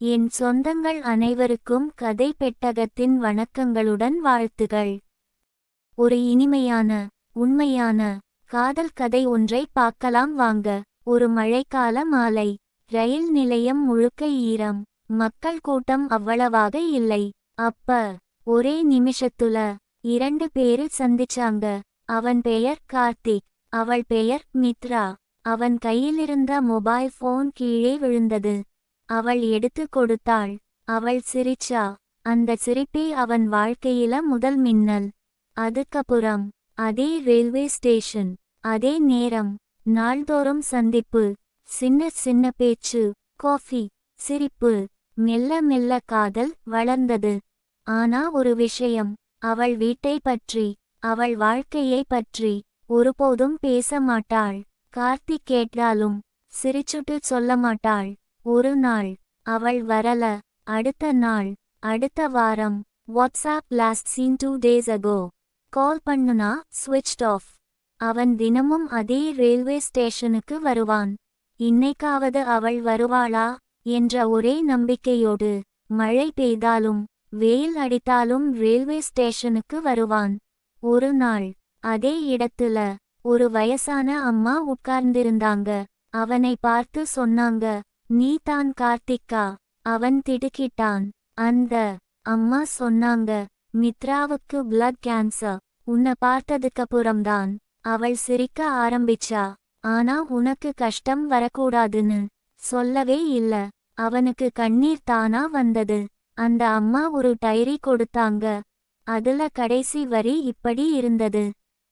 என் சொந்தங்கள் அனைவருக்கும் கதை பெட்டகத்தின் வணக்கங்களுடன் வாழ்த்துகள். ஒரு இனிமையான உண்மையான காதல் கதை ஒன்றை பார்க்கலாம் வாங்க. ஒரு மழைக்கால மாலை. ரயில் நிலையம் முழுக்க ஈரம். மக்கள் கூட்டம் அவ்வளவாக இல்லை. அப்ப ஒரே நிமிஷத்துல இரண்டு பேரு சந்திச்சாங்க. அவன் பெயர் கார்த்திக். அவள் பெயர் மித்ரா. அவன் கையிலிருந்த மொபைல் போன் கீழே விழுந்தது. அவள் எடுத்து கொடுத்தாள். அவள் சிரிச்சா. அந்த சிரிப்பே அவன் வாழ்க்கையில முதல் மின்னல். அதுக்கப்புறம் அதே ரயில்வே ஸ்டேஷன் அதே நேரம் நாள்தோறும் சந்திப்பு சின்ன சின்ன பேச்சு காஃபி சிரிப்பு மெல்ல மெல்ல காதல் வளர்ந்தது. ஆனா ஒரு விஷயம் அவள் வீட்டை பற்றி அவள் வாழ்க்கையை பற்றி ஒருபோதும் பேச மாட்டாள். கார்த்திக் கேட்டாலும் சிரிச்சுட்டு சொல்ல மாட்டாள். ஒரு நாள். அவள் வரல. அடுத்த நாள். அடுத்த வாரம். WhatsApp last seen two days ago call பண்ணுனா ஸ்விட்ச்ட் ஆஃப் அவன் தினமும் அதே ரயில்வே ஸ்டேஷனுக்கு வருவான். இன்னைக்காவது அவள் வருவாளா? என்ற ஒரே நம்பிக்கையோடு. மழை பெய்தாலும் வெயில் அடித்தாலும் ரயில்வே ஸ்டேஷனுக்கு வருவான். ஒரு நாள். அதே இடத்துல. ஒரு வயசான அம்மா உட்கார்ந்திருந்தாங்க. அவனை பார்த்து சொன்னாங்க. நீ தான் கார்த்திக்கா அவன் திடுக்கிட்டான். அந்த அம்மா சொன்னாங்க மித்ராவுக்கு பிளட் கேன்சர் உன்னை பார்த்ததுக்கப்புறம்தான். அவள் சிரிக்க ஆரம்பிச்சா. ஆனா உனக்கு கஷ்டம் வரக்கூடாதுன்னு சொல்லவே இல்ல. அவனுக்கு கண்ணீர் தானா வந்தது. அந்த அம்மா ஒரு டைரி கொடுத்தாங்க. அதுல கடைசி வரி இப்படி இருந்தது.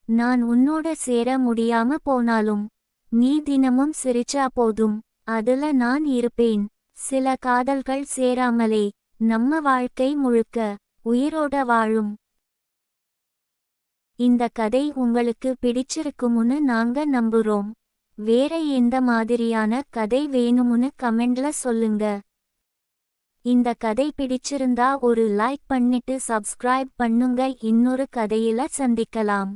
நான் உன்னோட சேர முடியாம போனாலும் நீ தினமும் சிரிச்சா போதும். அதுல நான் இருப்பேன். சில காதல்கள் சேராமலே நம்ம வாழ்க்கை முழுக்க உயிரோட வாழும். இந்த கதை உங்களுக்கு பிடிச்சிருக்குமுன்னு நாங்க நம்புறோம். வேற எந்த மாதிரியான கதை வேணுமுன்னு கமெண்ட்ல சொல்லுங்க. இந்த கதை பிடிச்சிருந்தா ஒரு லைக் பண்ணிட்டு சப்ஸ்கிரைப் பண்ணுங்க. இன்னொரு கதையில சந்திக்கலாம்.